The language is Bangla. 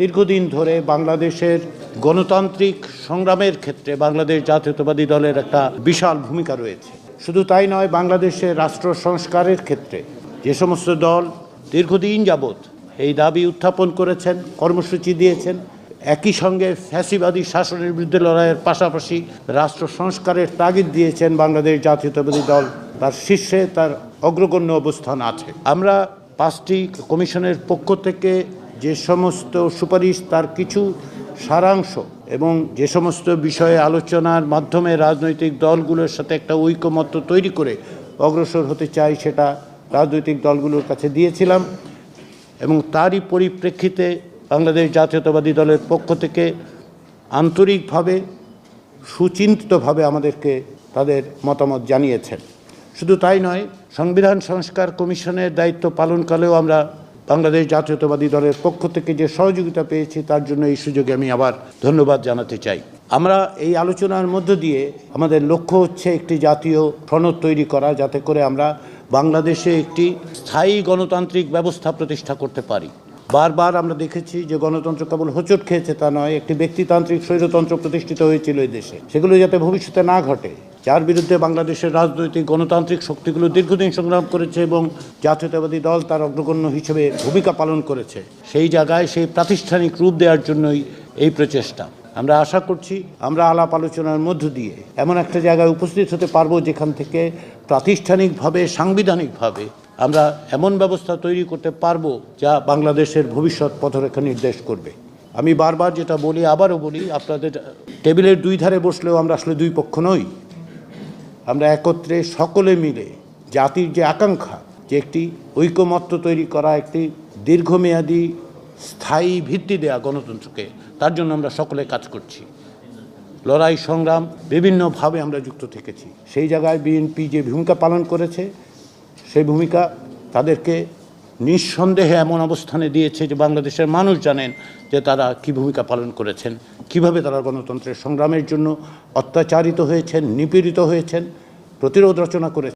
দীর্ঘদিন ধরে বাংলাদেশের গণতান্ত্রিক সংগ্রামের ক্ষেত্রে বাংলাদেশ জাতীয়তাবাদী দলের একটা বিশাল ভূমিকা রয়েছে। শুধু তাই নয়, বাংলাদেশের রাষ্ট্র সংস্কারের ক্ষেত্রে যে সমস্ত দল দীর্ঘদিন যাবৎ এই দাবি উত্থাপন করেছেন, কর্মসূচি দিয়েছেন, একই সঙ্গে ফ্যাসিবাদী শাসনের বিরুদ্ধে লড়াইয়ের পাশাপাশি রাষ্ট্র সংস্কারের তাগিদ দিয়েছেন বাংলাদেশ জাতীয়তাবাদী দল। তার শীর্ষে তার অগ্রগণ্য অবস্থান আছে। আমরা পাঁচটি কমিশনের পক্ষ থেকে যে সমস্ত সুপারিশ তার কিছু সারাংশ এবং যে সমস্ত বিষয়ে আলোচনার মাধ্যমে রাজনৈতিক দলগুলোর সাথে একটা ঐকমত্য তৈরি করে অগ্রসর হতে চাই সেটা রাজনৈতিক দলগুলোর কাছে দিয়েছিলাম এবং তারই পরিপ্রেক্ষিতে বাংলাদেশ জাতীয়তাবাদী দলের পক্ষ থেকে আন্তরিকভাবে, সুচিন্তিতভাবে আমাদেরকে তাদের মতামত জানিয়েছেন। শুধু তাই নয়, সংবিধান সংস্কার কমিশনের দায়িত্ব পালনকালেও আমরা বাংলাদেশ জাতীয়তাবাদী দলের পক্ষ থেকে যে সহযোগিতা পেয়েছি, তার জন্য এই সুযোগে আমি আবার ধন্যবাদ জানাতে চাই। আমরা এই আলোচনার মধ্য দিয়ে আমাদের লক্ষ্য হচ্ছে একটি জাতীয় সনদ তৈরি করা, যাতে করে আমরা বাংলাদেশে একটি স্থায়ী গণতান্ত্রিক ব্যবস্থা প্রতিষ্ঠা করতে পারি। বারবার আমরা দেখেছি যে গণতন্ত্র কেবল হোঁচট খেয়েছে তা নয়, একটি ব্যক্তিতান্ত্রিক স্বৈরতন্ত্র প্রতিষ্ঠিত হয়েছিল এই দেশে। সেগুলো যাতে ভবিষ্যতে না ঘটে যার বিরুদ্ধে বাংলাদেশের রাজনৈতিক গণতান্ত্রিক শক্তিগুলো দীর্ঘদিন সংগ্রাম করেছে এবং জাতীয়তাবাদী দল তার অগ্রগণ্য হিসেবে ভূমিকা পালন করেছে, সেই জায়গায় সেই প্রাতিষ্ঠানিক রূপ দেওয়ার জন্যই এই প্রচেষ্টা। আমরা আশা করছি, আমরা আলাপ আলোচনার মধ্য দিয়ে এমন একটা জায়গায় উপস্থিত হতে পারব যেখান থেকে প্রাতিষ্ঠানিকভাবে, সাংবিধানিকভাবে আমরা এমন ব্যবস্থা তৈরি করতে পারব যা বাংলাদেশের ভবিষ্যৎ পথরেখা নির্দেশ করবে। আমি বারবার যেটা বলি, আবারও বলি, আপনাদের টেবিলের দুই ধারে বসলেও আমরা আসলে দুই পক্ষ নই। আমরা একত্রে সকলে মিলে জাতির যে আকাঙ্ক্ষা যে একটি ঐকমত্য তৈরি করা, একটি দীর্ঘমেয়াদী স্থায়ী ভিত্তি দেয়া গণতন্ত্রকে, তার জন্য আমরা সকলে কাজ করছি। লড়াই, সংগ্রাম বিভিন্নভাবে আমরা যুক্ত থেকেছি। সেই জায়গায় বিএনপি যে ভূমিকা পালন করেছে, সেই ভূমিকা তাদেরকে নিঃসন্দেহে এমন অবস্থানে দিয়েছে যে বাংলাদেশের মানুষ জানেন যে তারা কী ভূমিকা পালন করেছেন, কীভাবে তারা গণতন্ত্রের সংগ্রামের জন্য অত্যাচারিত হয়েছেন, নিপীড়িত হয়েছেন, প্রতিরোধ রচনা করেছেন।